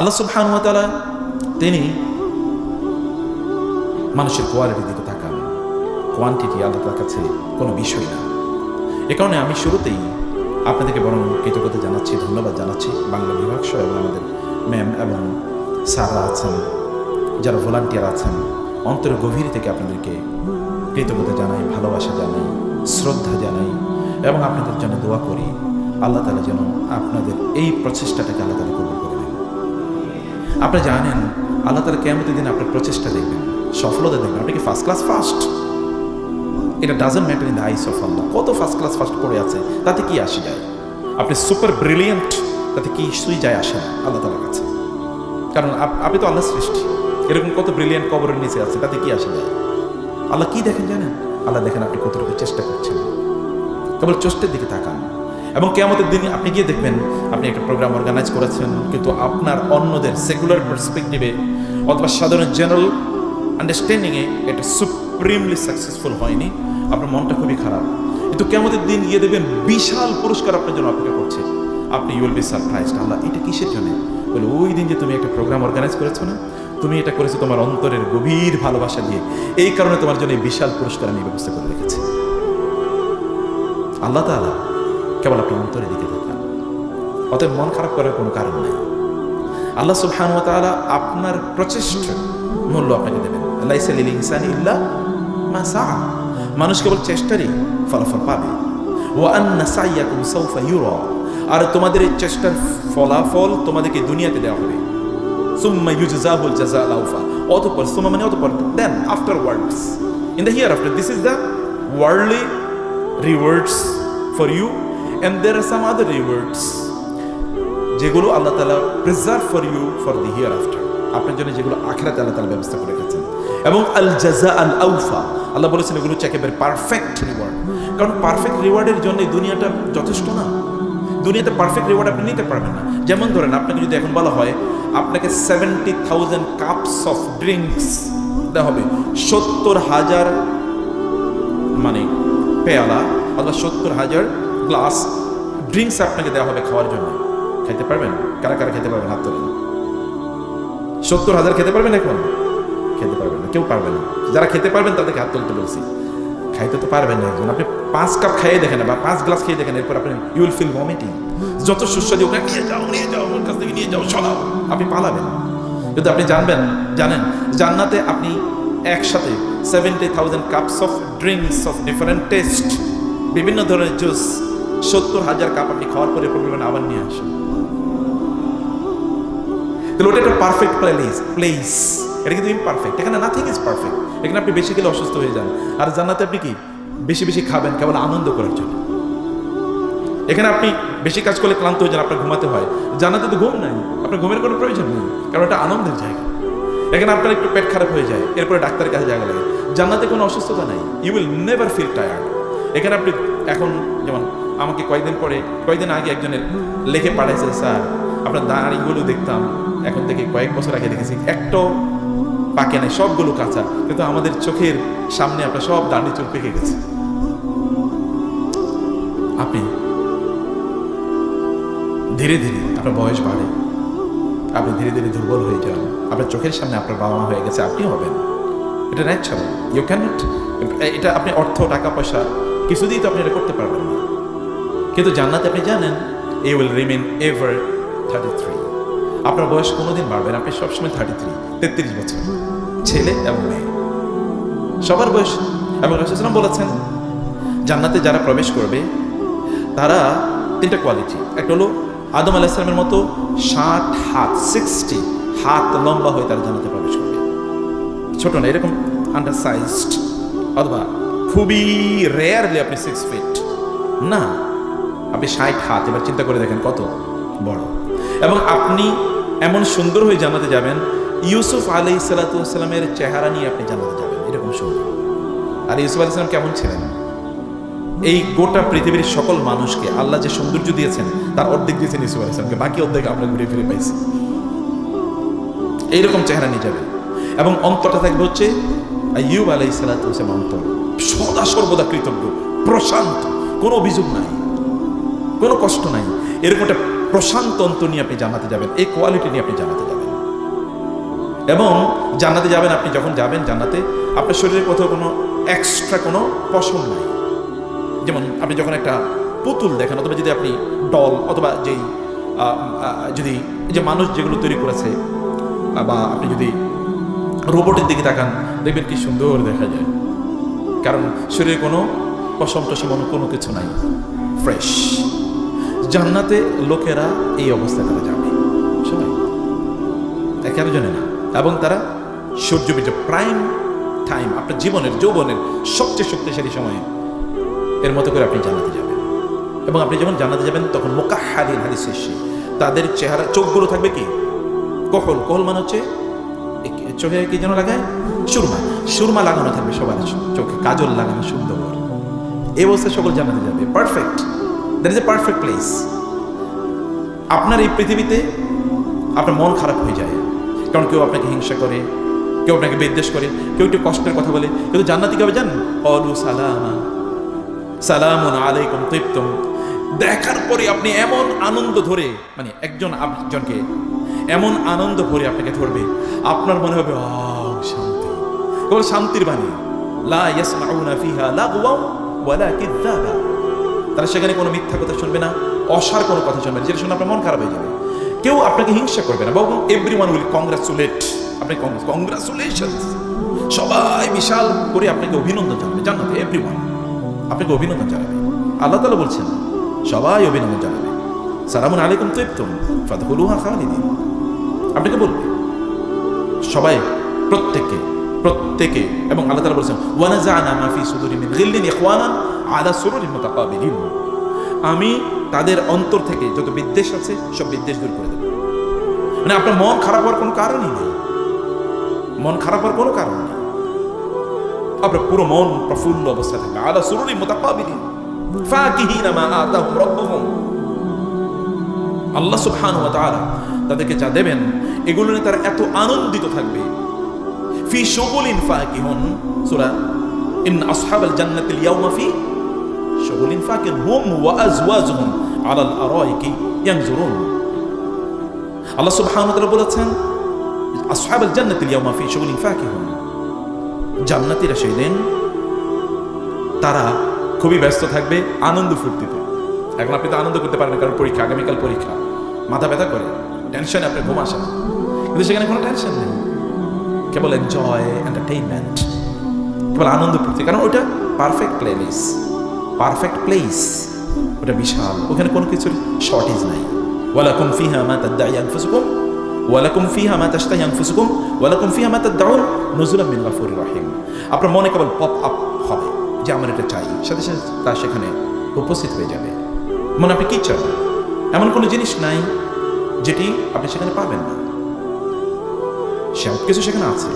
আল্লাহ সুবহানুয়াতালা তিনি মানুষের কোয়ালিটির দিকে তাকান। কোয়ান্টিটি আল্লাহ তার কাছে কোনো বিষয় না। এ কারণে আমি শুরুতেই আপনাদেরকে বরং কৃতজ্ঞতা জানাচ্ছি, ধন্যবাদ জানাচ্ছি বাংলা বিভাগ সহ এবং আমাদের ম্যাম এবং স্যাররা আছেন, যারা ভলান্টিয়ার আছেন। অন্তর গভীর থেকে আপনাদেরকে কৃতজ্ঞতা জানাই, ভালোবাসা জানাই, শ্রদ্ধা জানাই এবং আপনাদের জন্য দোয়া করি। আল্লাহ তালা যেন আপনাদের এই প্রচেষ্টাটাকে আল্লাহ তালা কবুল করে। আপনি জানেন, আল্লাহ তালা কেমন দিন আপনার প্রচেষ্টা দেখবেন, সফলতা দেখবেন। আপনি কি ফার্স্ট ক্লাস ফার্স্ট এটা doesn't matter in the eyes of আল্লাহ কত ফার্স্ট ক্লাস ফার্স্ট পড়ে আছে, তাতে কি আসে যায়? আপনি সুপার ব্রিলিয়েন্ট তাতে কি সুই যায় আসে না আল্লাহ তালার কাছে। কারণ আপ- আপনি তো আল্লাহ সৃষ্টি। এরকম কত ব্রিলিয়েন্ট কবরের নিচে আছে, তাতে কি আসে যায়? আল্লাহ কি দেখেন জানেন? আল্লাহ দেখেন আপনি কতটুকু চেষ্টা করছেন। কেবল চেষ্টার দিকে তাকান। এবং কেয়ামতের দিনে আপনি গিয়ে দেখবেন, আপনি একটা প্রোগ্রাম অর্গানাইজ করেছেন, কিন্তু আপনার অন্যদের সেকুলার পার্সপেক্টিভে অথবা সাধারণ জেনারেল আন্ডারস্ট্যান্ডিংয়ে এটা সুপ্রিমলি সাকসেসফুল হয়নি, আপনার মনটা খুবই খারাপ। কিন্তু কেমতের দিন গিয়ে দেখবেন বিশাল পুরস্কার আপনার জন্য অপেক্ষা করছে। আপনি ইউল বি সারপ্রাইজ আল্লাহ, এটা কিসের জন্য? বলে, ওই দিন যে তুমি একটা প্রোগ্রাম অর্গানাইজ করেছ না, তুমি এটা করেছ তোমার অন্তরের গভীর ভালোবাসা দিয়ে। এই কারণে তোমার জন্য এই বিশাল পুরস্কার আমি ব্যবস্থা করে রেখেছি। আল্লাহ তাআলা কেবল আপনি অন্তরের দিকে তাকান। অতএব মন খারাপ করার কোনো কারণ নেই। আল্লাহ সুবহান ওয়া তাআলা আপনার প্রচেষ্টা মূল্য আপনাকে দেবেন। লাইসা ইল্লা মা সাআ। মানুষ কেবল চেষ্টারই ফলাফল পাবে। ওয়া আন্না সাইয়াকুম সাউফা ইউরা। আর তোমাদের এই চেষ্টার ফলাফল তোমাদেরকে দুনিয়াতে দেওয়া হবে। সুম্মা ইউজজাহুল জাযাআল আউফা। অতঃপর সুম্মা মানে অতঃপর then afterwards in the hereafter this is the worldly rewards for you and there are some other rewards, যেগুলো আল্লাহ তালা preserve for you for the hereafter আপনার জন্য যেগুলো আখেরাতে আল্লাহ তালা ব্যবস্থা করে রেখেছেন। এবং আল জাজা আল আউফা আল্লাহ বলেছেন এগুলো হচ্ছে একেবারে পারফেক্ট রিওয়ার্ড কারণ পারফেক্ট রিওয়ার্ডের জন্য দুনিয়াটা যথেষ্ট না। দুনিয়াতে পারফেক্ট রিওয়ার্ড আপনি নিতে পারবেন না। যেমন ধরেন, আপনাকে যদি এখন বলা হয়, আপনাকে seventy thousand cups of drinks দেওয়া হবে। সত্তর হাজার মানে পেয়ালা, অথবা সত্তর হাজার গ্লাস ড্রিঙ্কস আপনাকে দেওয়া হবে খাওয়ার জন্য। খেতে পারবেন? কারা কারা খেতে পারবেন হাত তোলেন? সত্তর হাজার খেতে পারবেন এখন? খেতে পারবেন না, কেউ পারবে না। যারা খেতে পারবেন তাদেরকে হাত তুলতে বলছি। খাইতে তো পারবেন না একজন। আপনি পাঁচ কাপ খাইয়ে দেখেন বা পাঁচ গ্লাস খেয়ে দেখেন, এরপর আপনি ইউ উইল ফিল ভমিটিং যত সুস্বাদু ওকে নিয়ে যাও নিয়ে যাও ওর কাছ থেকে নিয়ে যাও, সরাও। আপনি পালাবেন। কিন্তু আপনি জানবেন, জানেন, জান্নাতে আপনি একসাথে seventy thousand cups of drinks of different taste বিভিন্ন ধরনের জুস সত্তর হাজার কাপ আপনি খাওয়ার পরে পরিমাণ আবার নিয়ে আসেন। তাহলে ওটা একটা পারফেক্ট প্লেস প্লেস এটা কিন্তু ইমপারফেক্ট এখানে নাথিং ইজ পারফেক্ট এখানে আপনি বেশি খেলে অসুস্থ হয়ে যান। আর জান্নাতে আপনি কি বেশি বেশি খাবেন, কেবল আনন্দ করার জন্য। এখানে আপনি বেশি কাজ করলে ক্লান্ত হয়ে যান, আপনার ঘুমাতে হয়। জান্নাতে তো ঘুম নাই, আপনার ঘুমের কোনো প্রয়োজন নেই, কারণ এটা আনন্দের জায়গা। এখানে আপনার একটু পেট খারাপ হয়ে যায়, এরপরে ডাক্তারের কাছে জায়গা লাগে। জান্নাতে কোনো অসুস্থতা নাই you will never feel tired এখানে আপনি এখন যেমন আমাকে কয়েকদিন পরে, কয়েকদিন আগে একজনের লেখে পাঠাইছে, স্যার, আপনার দাঁড়িগুলো দেখতাম। এখন থেকে কয়েক বছর আগে দেখেছি একটাও পাকে নাই, সবগুলো কাঁচা। কিন্তু আমাদের চোখের সামনে আপনার সব দাঁড়ি চোখ পেকে গেছে। আপনি ধীরে ধীরে আপনার বয়স বাড়ে। আপনি ধীরে ধীরে দুর্বল হয়ে যান। আপনার চোখের সামনে আপনার বাবা মা হয়ে গেছে, আপনি হবেন। এটা ন্যাচারাল ইউ ক্যানট এটা আপনি অর্থ, টাকা, পয়সা কিছুদিন তো আপনি এটা করতে পারবেন না। কিন্তু জান্নাতে আপনি জানেন a will remain ever thirty three আপনার বয়স কোনোদিন বাড়বে না, আপনি সবসময় থার্টি থ্রি তেত্রিশ বছর। ছেলে এবং মেয়ে। সবার বয়স, এবং রসুলাম বলেছেন, জান্নাতে যারা প্রবেশ করবে, তারা তিনটা কোয়ালিটি একটা হলো আদম আলাইসলামের মতো ষাট হাত সিক্সটি হাত লম্বা হয়ে তারা জান্নাতে প্রবেশ করবে। ছোট না, এরকম আন্ডার সাইজড অথবা খুবই রেয়ারলি আপনি সিক্স ফিট না, আপনি ষাট হাত, এবার চিন্তা করে দেখেন কত বড়। এবং আপনি এমন সুন্দর হয়ে জানাতে যাবেন, ইউসুফ আলি সালাতামের চেহারা নিয়ে আপনি জানাতে যাবেন, এরকম সুন্দর। আর ইউসুফ আলি সালাম কেমন ছিলেন? এই গোটা পৃথিবীর সকল মানুষকে আল্লাহ যে সৌন্দর্য দিয়েছেন, তার অর্ধেক দিয়েছেন ইউসুফ আলি সালামকে, বাকি অর্ধেক আমরা ঘুরে ফিরে পাইছি। এইরকম চেহারা নিয়ে যাবে এবং অন্তরটা থাকবে হচ্ছে ইউব আলাই সালাতাম অন্তর। সদা সর্বদা কৃতজ্ঞ, প্রশান্ত। কোনো অভিযোগ নাই, কোনো কষ্ট নাই। এরকম একটা প্রশান্ত অন্তর নিয়ে আপনি জানাতে যাবেন, এই কোয়ালিটি নিয়ে আপনি জানাতে যাবেন। এবং জানাতে যাবেন, আপনি যখন যাবেন জানাতে, আপনার শরীরে কোথাও কোনো এক্সট্রা কোনো পশম নাই। যেমন আপনি যখন একটা পুতুল দেখেন, অথবা যদি আপনি ডল, অথবা যেই যদি যে মানুষ যেগুলো তৈরি করেছে, বা আপনি যদি রোবটের দিকে তাকান, দেখবেন কি সুন্দর দেখা যায়। কারণ শরীরে কোনো পশম টসম কোনো- কিছু নাই। ফ্রেশ জান্নাতে লোকেরা এই অবস্থা করে যাবে। সবাই। আরেকজনে না। এবং তারা সূর্য বীর্য প্রাইম টাইম আপনার জীবনের, যৌবনের সবচেয়ে শক্তিশালী সময়ে এর মতো করে আপনি জানাতে যাবেন। এবং আপনি যখন জানাতে যাবেন, তখন মোকাহালিন হাদিস তাদের চেহারা, চোখগুলো থাকবে কি? কহল। কহল মানে হচ্ছে চোখে কি যেন লাগায়? সুরমা। সুরমা লাগানো থাকবে সবার চোখে কাজল লাগানো সুন্দর। এই অবস্থায় সকল জানাতে যাবে। Perfect that is a perfect place আপনার এই পৃথিবীতে আপনার মন খারাপ হয়ে যায়। কারণ কেউ আপনাকে হিংসা করে, কেউ আপনাকে বিদ্বেষ করে, কেউ একটু কষ্টের কথা বলে। কিন্তু জান্নাতি কবে জানেন? অলু সালামা। সালামুন আলাইকুম তৈপ্তম। দেখার পরে আপনি এমন আনন্দ ধরে মানে একজন একজনকে এমন আনন্দ ভরে আপনাকে ধরবে। আপনার মনে হবে "আহ, শান্তি। কেবল শান্তির বাণী। তারা সেখানে কোনো মিথ্যা কথা শুনবে না অসার কোনো কথা শুনবে না। যেটা শুনে আপনার মন খারাপ হয়ে যাবে। কেউ আপনাকে হিংসা করবে না বাবু এভরি ওয়ান উইল কংগ্রাচুলেট আপনি কংগ্রাচুলেশন সবাই বিশাল করে আপনাকে অভিনন্দন জানাবে। জানাবে এভরি ওয়ান আপনাকে অভিনন্দন জানাবে। আল্লাহ তালা বলছেন সবাই অভিনন্দন জানাবে। সালামুন আলাইকুম তৈপ্তম ফাদহুলুহা খালিদিন। আপনাকে বলবে, সবাই প্রত্যেককে প্রত্যেকে এবং আল্লাহ তাআলা বলেছেন আমি তাদের অন্তর থেকে যত বিদ্বেষ আছে, সব বিদ্বেষ দূর করে দেব। মানে আপনার মন খারাপ হওয়ার কোনো কারণই নেই। মন খারাপ হওয়ার কোনো কারণ নেই। আপনার পুরো মন প্রফুল্ল অবস্থা থাকবে। আলা সুরুরিন মুতাকাবিলিন। ফাকিহিনা মা আতাহুম আল্লাহ সুবহানাহু ওয়া তাআলা তাদেরকে যা দেবেন, এগুলো নিয়ে তারা এত আনন্দিত থাকবে। ফি শুগুলিন ফাকিহুন, সূরা ইন আসহাবাল জান্নাতিল ইয়াওমা ফি শুগুলিন ফাকিহুন, হুম ওয়া আজওয়াজুহুম আলাল আরাইকি ইয়ানজুরুন। আল্লাহ সুবহানাহু ওয়া তাআলা বলেছেন, আসহাবাল জান্নাতিল ইয়াওমা ফি শুগুলিন ফাকিহুন। জান্নাতীরা সেই দিন তারা খুবই ব্যস্ত থাকবে, আনন্দ ফুর্তিতে। এখন আপনি তো আনন্দ করতে পারেন কারণ পরীক্ষা, আগামীকাল পরীক্ষা। মাথা ব্যথা করে। টেনশনে আপনার ঘুম আসে না। কিন্তু সেখানে কোনো টেনশন নেই। কেবল এনজয় এন্টারটেইনমেন্ট কেবল আনন্দ ফুর্তি। কারণ ওটা পারফেক্ট প্লেলিস পারফেক্ট প্লেস ওটা বিশাল। ওখানে কোনো কিছুর শর্টেজ নাই। ওয়ালাকুম ফিহা মা তাদদাই আনফুসুকুম, ওয়ালাকুম ফিহা মা তাশতাহি আনফুসুকুম, ওয়ালাকুম ফিহা মা তাদদাউন নুজুলাম মিন গাফুরির রহিম। আপনার মনে কেবল পপ আপ হবে, যে আমার এটা চাই। সাথে সাথে তা সেখানে উপস্থিত হয়ে যাবে। মনে আপনি কি চান? এমন কোনো জিনিস নাই যেটি আপনি সেখানে পাবেন না। সব কিছু সেখানে আছে।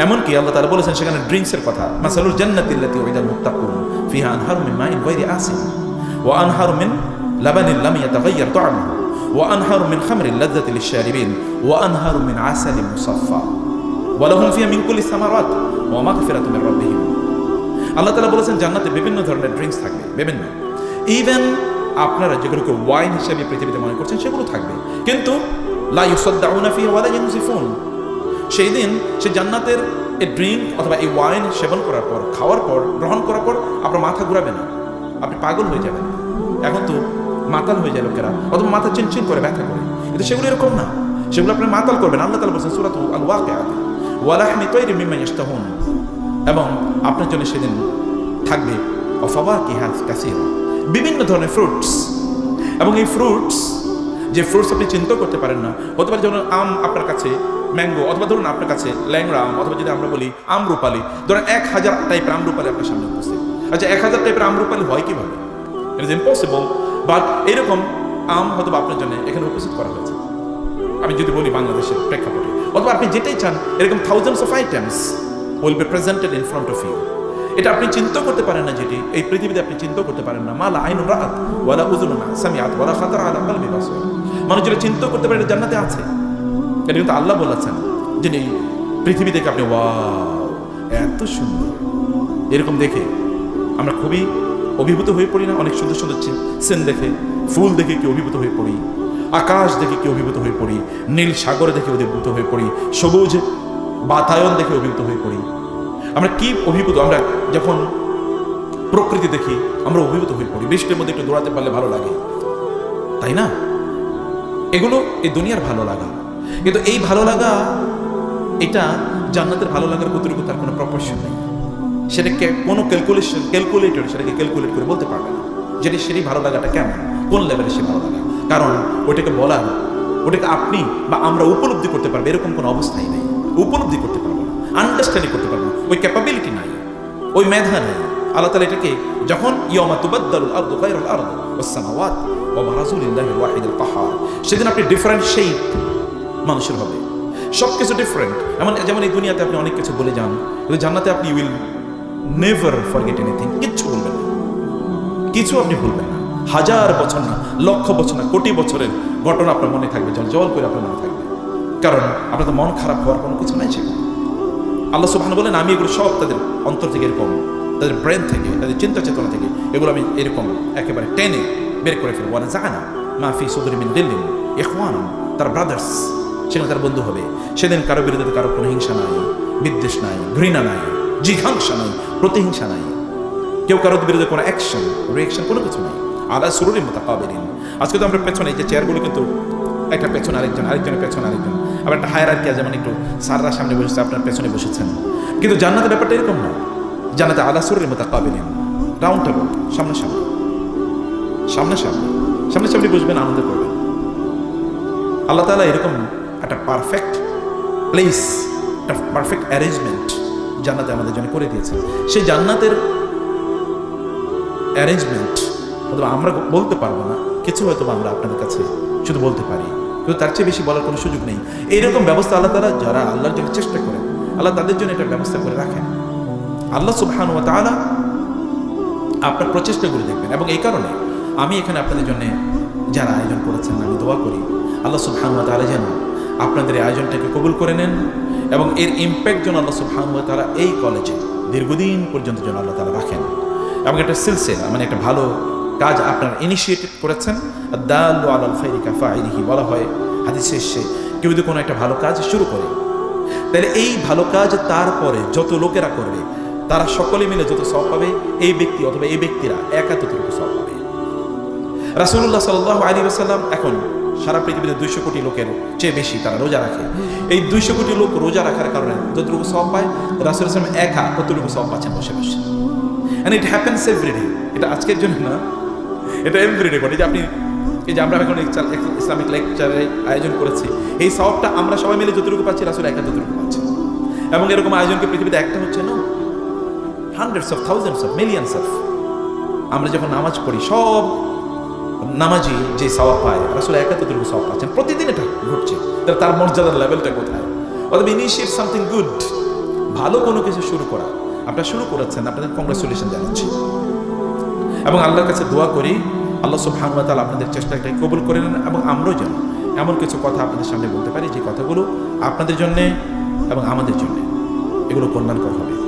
এমনকি আল্লাহ তাআলা বলেছেন সেখানে ড্রিঙ্কসের কথা। মাসালুল জান্নাতিল্লাতি ওয়াইদাল মুত্তাকুন, ফিহা আনহারু মিন মাইন গায়রি আসিন। ওয়া আনহারু মিন লাবানিন লাম ইয়াতাগায়্যার তা'আমুহু ওয়া আনহারু মিন খামরিন লাযযাতিল লিশ-শারিবিন। ওয়া আনহারু মিন আসালিন মুসাফফা। ওয়া লাহুম ফিহা মিন কুল্লি সামারাত। ওয়া মাগফিরাতুম মির রাব্বিহিম। আল্লাহ তালা বলেছেন জান্নাতে বিভিন্ন ধরনের ড্রিঙ্কস থাকবে। বিভিন্ন। ইভেন আপনারা যেগুলোকে ওয়াইন হিসেবে পৃথিবীতে মনে করছেন, সেগুলো থাকবে। কিন্তু সেই দিন সে জান্নাতের এই ড্রিঙ্ক অথবা এই ওয়াইন সেবন করার পর, খাওয়ার পর, গ্রহণ করার পর আপনার মাথা ঘুরাবে না। আপনি পাগল হয়ে যাবেন। এখন তো মাতাল হয়ে যায় লোকেরা, অথবা মাথা চিনচিন করে, ব্যথা করে। কিন্তু সেগুলো এরকম না। সেগুলো আপনার মাতাল করবেন। আল্লাহ তালা বলছেন সুরাত আল ওয়াকিয়াতে ওয়ালাহমি তৈরি মিম্মা ইস্তাহুন এবং আপনার জন্য সেদিন থাকবে অফাবা কি হ্যাঁ কাসির। বিভিন্ন ধরনের ফ্রুটস এবং এই ফ্রুটস যে ফ্রুটস আপনি চিন্তা করতে পারেন না হতে পারে যেমন আম আপনার কাছে ম্যাঙ্গো অথবা ধরুন আপনার কাছে ল্যাংড়া আম, অথবা যদি আমরা বলি আমরুপালি ধরুন এক হাজার টাইপের আমরুপালি আপনার সামনে উপস্থিত। আচ্ছা এক হাজার টাইপের আমরুপালি হয় কীভাবে? ইট ইজ ইম্পসিবল বাট এরকম আম হয়তো আপনার জন্য এখানে উপস্থিত করা হয়েছে। আমি যদি বলি বাংলাদেশের প্রেক্ষাপটে, অথবা আপনি যেটাই চান, এরকম thousands of items will be presented in front of you এটা আপনি চিন্তা করতে পারেন না যেটি এই পৃথিবীতে আপনি চিন্তা করতে পারেন না। মালা আইনুর রাত ওয়ালা উজুন সামিয়াত ওয়ালা খাতার আলা কলবি বাসর। মানুষ যেটা চিন্তা করতে পারে জান্নাতে আছে। এটা কিন্তু আল্লাহ বলেছেন যে এই পৃথিবী থেকে আপনি, ওয়াও, এত সুন্দর। এরকম দেখে আমরা খুবই অভিভূত হয়ে পড়ি না? অনেক সুন্দর সুন্দর সেন দেখে, ফুল দেখে কি অভিভূত হয়ে পড়ি? আকাশ দেখে কি অভিভূত হয়ে পড়ি? নীল সাগরে দেখে অভিভূত হয়ে পড়ি? সবুজ বাতায়ন দেখে অভিভূত হয়ে পড়ি? আমরা কি অভিভূত? আমরা যখন প্রকৃতি দেখি, আমরা অভিভূত হয়ে পড়ি। বৃষ্টির মধ্যে একটু দৌড়াতে পারলে ভালো লাগে। তাই না? এগুলো এই দুনিয়ার ভালো লাগা। কিন্তু এই ভালো লাগা, এটা জান্নাতের ভালো লাগার কতটুকু তার কোনো প্রপোর্শন নেই। সেটাকে কোনো ক্যালকুলেশন ক্যালকুলেটর সেটাকে ক্যালকুলেট করে বলতে পারবে না। যেটা সেটি ভালো লাগাটা কেমন কোন লেভেলে সে ভালো লাগা? কারণ ওটাকে বলার ওটাকে আপনি বা আমরা উপলব্ধি করতে পারব, এরকম কোনো অবস্থাই নেই। উপলব্ধি করতে পারব। আন্ডারস্ট্যান্ডিং করতে পারব ওই ক্যাপাবিলিটি নাই। ওই মেধা নেই। আল্লাহ তালা এটাকে যখন ইয়মা তুবাদ্দালুল আরদু গায়রুল আরদ ওয়াস সামাওয়াত ওয়া বারাজুলিল্লাহিল ওয়াহিদুল সেদিন আপনি ডিফারেন্ট শেপ মানুষের হবে। সব কিছু ডিফারেন্ট এমন যেমন এই দুনিয়াতে আপনি অনেক কিছু বলে যান, কিন্তু জান্নাতে আপনি উইল নেভার ফরগেট এনিথিং কিচ্ছু বলবেন না। কিছু আপনি ভুলবেন না। হাজার বছর না, লক্ষ বছর না, কোটি বছরের ঘটনা আপনার মনে থাকবে, জল জল করে আপনার মনে থাকবে। কারণ আপনার তো মন খারাপ হওয়ার কোনো কিছু নাই সেখানে। আল্লাহ সুবহান বলেন, আমি এগুলো সব তাদের অন্তর থেকে এরকম, তাদের ব্রেন থেকে, তাদের চিন্তা চেতনা থেকে এগুলো আমি এরকম একেবারে টেনে বের করে ফেলব। না জানা মাফি সুদরি মিন দিল্লিন ইখওয়ান তার ব্রাদার্স সেখানে তার বন্ধু হবে। সেদিন কারও বিরুদ্ধে কারও কোনো হিংসা নাই, বিদ্বেষ নাই, ঘৃণা নাই, জিঘাংসা নাই, প্রতিহিংসা নাই। কেউ কারোর বিরুদ্ধে কোনো অ্যাকশন রিয়াকশন কোনো কিছু নাই। আদা সুরুরি মতো কাবেরিন আজকে তো আমরা পেছনে যে চেয়ারগুলো কিন্তু একটা পেছনে আরেকজন, আরেকজনের পেছনে আরেকজন। আবার একটা হায়ার আর যেমন একটু সাররা সামনে বসেছে, আপনার পেছনে বসেছেন। কিন্তু জান্নাতের ব্যাপারটা এরকম না। জান্নাতে আদা সুরুরি মতো কাবেরিন রাউন্ড টেবল সামনে সামনে। সামনে সামনে। সামনে সামনে বসবেন, আনন্দ করবেন। আল্লাহ তালা এরকম একটা পারফেক্ট প্লেস একটা পারফেক্ট অ্যারেঞ্জমেন্ট জান্নাতে আমাদের জন্য করে দিয়েছে সেই জান্নাতের অ্যারেঞ্জমেন্ট অথবা আমরা বলতে পারব না, কিছু হয়তো আমরা আপনাদের কাছে শুধু বলতে পারি। কিন্তু তার চেয়ে বেশি বলার কোনো সুযোগ নেই। এইরকম ব্যবস্থা আল্লাহ তারা যারা আল্লাহর জন্য চেষ্টা করেন, আল্লাহ তাদের জন্য এটা ব্যবস্থা করে রাখেন। আল্লাহ সুবহান ওয়া তাআলা আপনার প্রচেষ্টাগুলো দেখবেন এবং এই কারণে আমি এখানে আপনাদের জন্য যারা আয়োজন করেছেন, আমি দোয়া করি, আল্লাহ সুবহান ওয়া তাআলা যেন আপনাদের এই আয়োজনটাকে কবুল করে নেন এবং এর ইম্প্যাক্ট যেন আল্লাহ সুবহান ওয়া তাআলা এই কলেজে দীর্ঘদিন পর্যন্ত যেন আল্লাহ তাআলা রাখেন। এবং একটা সিলসিলা মানে একটা ভালো কাজ আপনারা ইনিশিয়েটিভ করেছেন। দাল্লু আলাল খাইরি কাফাইলিহি বলা হয় হাদিসে এসে কেউ যদি কোনো একটা ভালো কাজ শুরু করে, তাহলে এই ভালো কাজ তারপরে যত লোকেরা করবে, তারা সকলে মিলে যত সব পাবে, এই ব্যক্তি অথবা এই ব্যক্তিরা একা সব পাবে। রাসুল্লাহ সাল্লাহ আলী আসাল্লাম এখন সারা পৃথিবীতে দুইশো কোটি লোকের চেয়ে বেশি তারা রোজা রাখে। এই দুইশো কোটি লোক রোজা রাখার কারণে যতটুকু সব পায়, রাসুল ইসলাম একা ততটুকু সব পাচ্ছেন বসে বসে। অ্যান্ড ইট হ্যাপেন্স এভরিডে এটা আজকের জন্য না এটা এভরিডে ঘটে। যে আপনি, এই যে আমরা এখন ইসলামিক লেকচারে আয়োজন করেছি, এই সবটা আমরা সবাই মিলে যতটুকু পাচ্ছি, রাসুল একা ততটুকু পাচ্ছি। এবং এরকম আয়োজনকে পৃথিবীতে একটা হচ্ছে না hundreds of thousands of millions of আমরা যখন নামাজ পড়ি, সব নামাজি যে সওয়াব পায়, রাসুল একা ততটুকু সওয়াব পাচ্ছেন, প্রতিদিন এটা ঘটছে। তাহলে তার মর্যাদার লেভেলটা কোথায়? অথবা ইনিশিয়েট সামথিং গুড ভালো কোনো কিছু শুরু করা। আপনারা শুরু করেছেন, আপনাদের কংগ্রেচুলেশন জানাচ্ছি। এবং আল্লাহর কাছে দোয়া করি, আল্লাহ সব ওয়া তাআলা আপনাদের চেষ্টাকে কবুল করে নেন এবং আমরাও যেন এমন কিছু কথা আপনাদের সামনে বলতে পারি, যে কথাগুলো আপনাদের জন্যে এবং আমাদের জন্যে। এগুলো কল্যাণকর হবে।